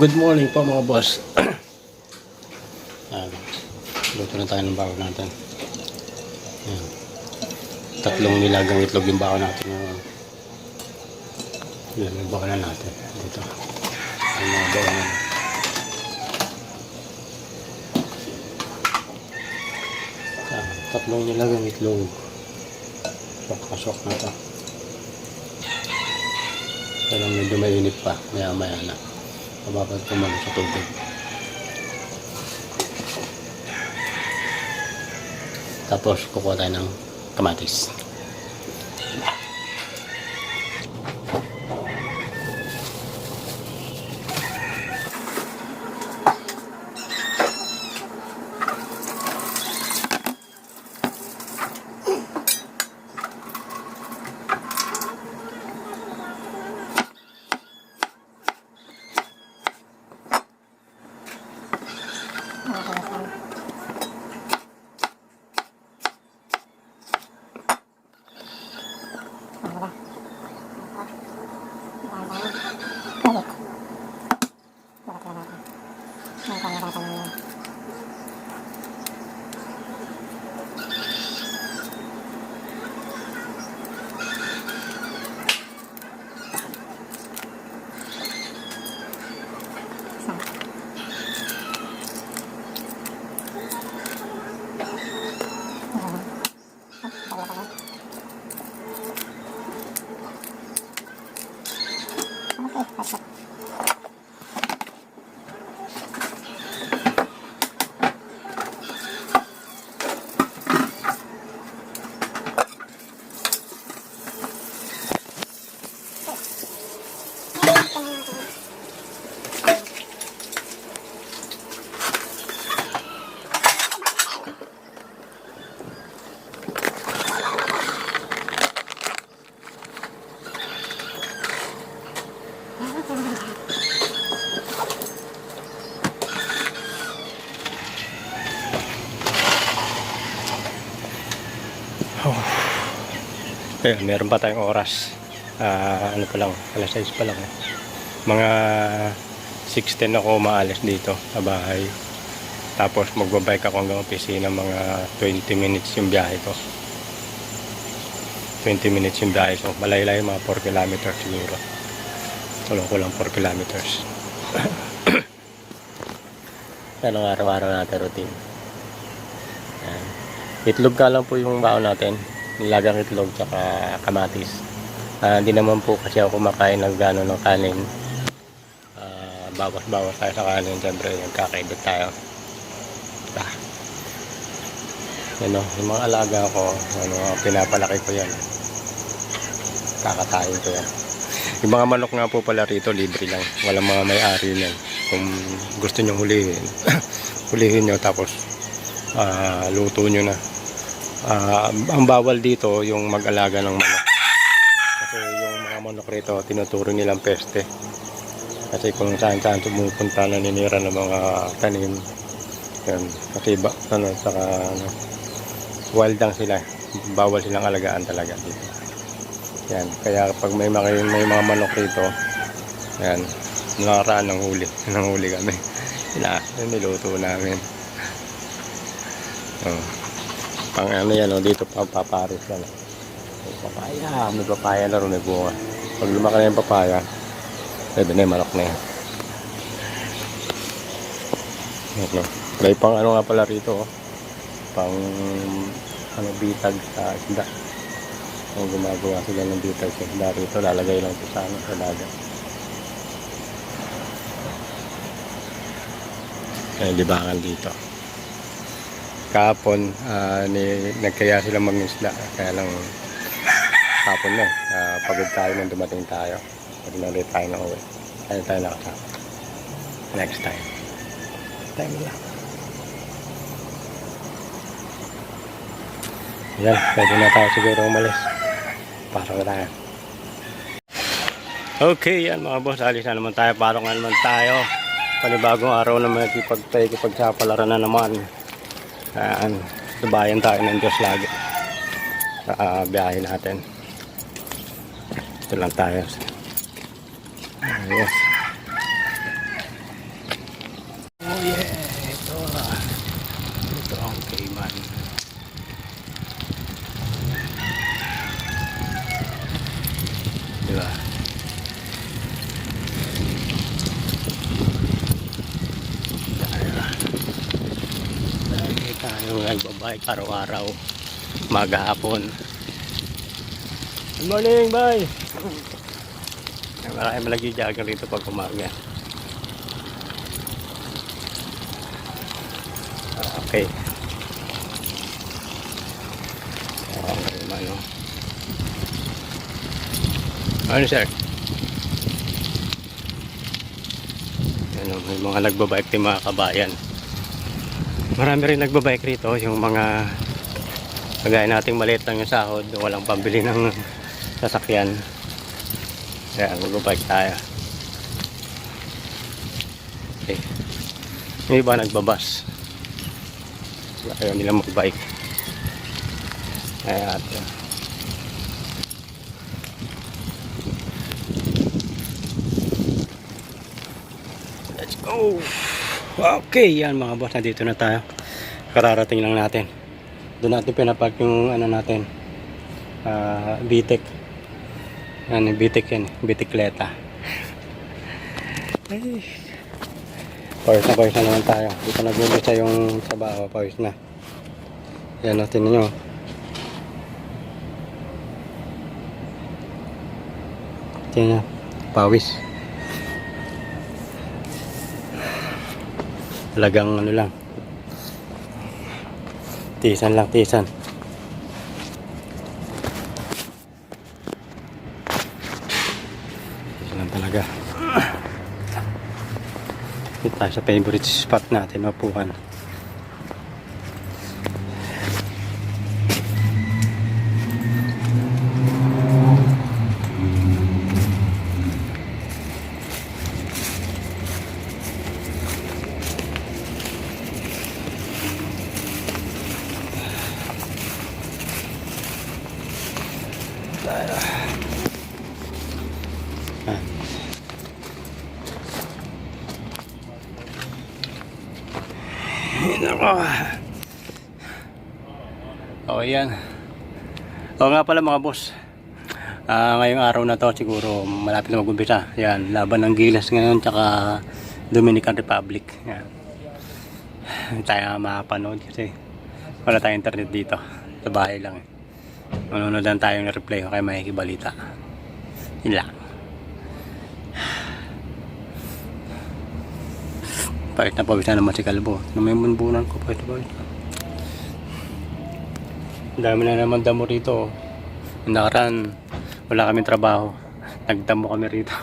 Good morning po mga boss. Ayan. Luto na tayo ng bako natin. Ayan. Tatlong nilagang itlog yung bako natin. Ayan. Yan, yung bako na natin. Dito. Ang mga bako na. Ayan. Tatlong nilagang itlog. Sok na sok na to. Pero medyo mainit pa. Maya maya na. Mababad tumalo sa tubig. Tapos kukuha tayo ng kamatis. Uh -huh. パサッこのよう Eh, meron pa tayong oras. Ah, ano pa lang, alas 6 pa lang. eh. Mga 6.10 ako maalis dito sa bahay. Tapos magbabike ako hanggang opisina mga 20 minutes yung biyahe ko. 20 minutes yung biyahe ko. Malaylay mga 4 kilometers siguro. Tulong ko lang 4 kilometers. Yan ang araw-araw natin routine. Yan. Itlog ka lang po yung baon natin. Nilagang itlog tsaka kamatis. Ah, Hindi naman po kasi ako kumakain ng gano'n ng kanin. Ah, bawas-bawas tayo sa kanin. Siyempre, nagkakaibig tayo. Ah. Yan o, yung mga alaga ko, ano, pinapalaki ko yan. Kakatayin ko yan. Yung mga manok nga po pala rito, libre lang. Walang mga may-ari niyan. Kung gusto nyo hulihin, hulihin nyo tapos ah, luto nyo na. Ah, ang bawal dito yung mag-alaga ng manok. Kasi yung mga manok rito, tinuturo nilang peste. Kasi kung saan-saan pumupunta naninira ng mga tanim. Yan, kasi ba, ano, saka, ano, wild lang sila. Bawal silang alagaan talaga dito. Yan, kaya pag may mga, may mga manok rito, yan, nakaraan ng huli. Nang huli kami. Na, niluto namin. Oh. Pang ano yan, oh, dito pang paparis yan. May papaya, may papaya na rin, may bunga. Pag lumaki na yung papaya, pwede na yung manok na yan. Ano, may pang ano nga pala rito, oh. pang ano, bitag sa isda. Kung gumagawa sila ng bitag sa isda rito, lalagay lang ito sa ano, sa dagat. Ay, libangan dito kahapon ah, ni, nagkaya sila mangisda kaya lang hapon na eh Ah, pagod tayo nung dumating tayo. Pag nalit tayo na uwi. Kaya tayo nakasama next time. Time lang. Yan pwede na tayo siguro umalis. Pasok na tayo. Okay yan mga boss. Alis na naman tayo. Parang na naman tayo. Panibagong araw na may kipagtay kipagsapalaran na naman Ayan, subayan tayo ng Diyos lagi sa uh, biyahe natin. Ito lang tayo. Ah, Ayos. Oh yeah, ito na. Ito ang Cayman. Diba? Nagbabike araw-araw. Maghapon. Good morning, bye! Marami malagi-jogger rito pag umaga. Okay. Okay, ano. Ano, sir? Ano, may mga nagbabike din mga kabayan. Marami rin nagbabike rito, yung mga kagaya nating maliit lang yung sahod, walang pambili ng sasakyan. Kaya magbabike tayo. Okay. Yung iba nagbabas. Ayaw nila magbike. Kaya at Let's go! Okay, yan mga boss, nandito na tayo. Kararating lang natin. Doon natin pinapark yung ano natin. ah BTEC. Ano, BTEC yan, bitikleta. Ay. Pawis na pawis na naman tayo. Dito nag-umpisa yung trabaho, pawis na. Yan natin ninyo. Tingnan, pawis. Talagang ano lang. Tisan lang, tisan. Tisan lang talaga. Dito tayo sa favorite spot natin, mapuhan. Ah. Ay, nako. O yan. O nga pala mga boss. Ah, ngayong araw na to siguro malapit na mag-umpisa. Yan, laban ng Gilas ngayon tsaka Dominican Republic. Yan. Tayo makapanood kasi wala tayong internet dito. Sa bahay lang. Eh. Manonood lang tayo ng replay kaya makikibalita. Yun lang. Pahit na pawis na naman si Kalbo. Na may munbunan ko, pahit na pawis. Ang dami na naman damo rito. Yung nakaraan, wala kaming trabaho. Nagdamo kami rito.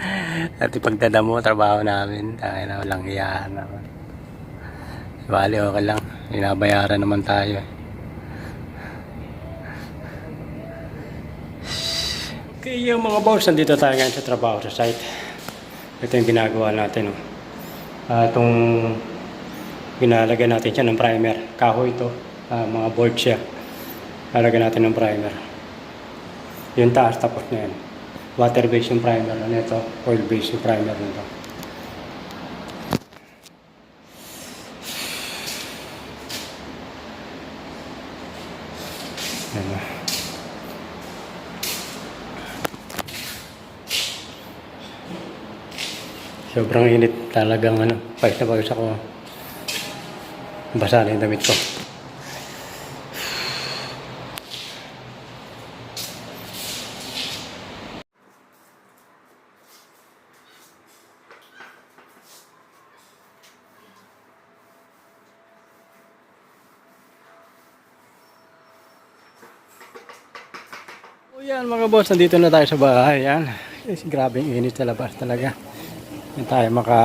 At pagdadamo, trabaho namin. Dahil na walang iyahan naman. Bali, okay lang. Inabayaran naman tayo. eh. Okay, yung mga boss, nandito tayo ngayon sa trabaho sa site. Ito yung ginagawa natin. Oh. Ah, itong ginalagyan natin siya ng primer. Kahoy ito. Ah, mga board siya. Lalagyan natin ng primer. Yung taas tapos na yan. Water based yung primer. Ano ito? Oil based yung primer nito. Sobrang init talagang ano, pawis na pawis ako. Basa na yung damit ko. Yan mga boss, nandito na tayo sa bahay. Yan. Kasi grabing init sa labas talaga. Hindi tayo maka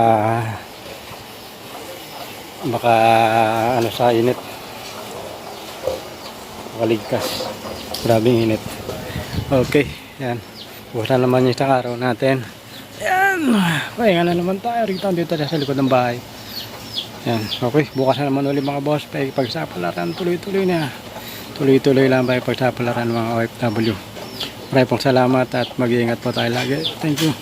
maka ano sa init. Makaligtas grabing init. Okay yan. Bukas na naman yung isang araw natin. Yan. Pahinga na naman tayo. Rito dito sa likod ng bahay. Yan. Okay bukas na naman ulit mga boss. Pagsapalaran tuloy tuloy na tuloy tuloy lang pagsapalaran mga OFW maraming pong salamat at mag-iingat po tayo lagi. Thank you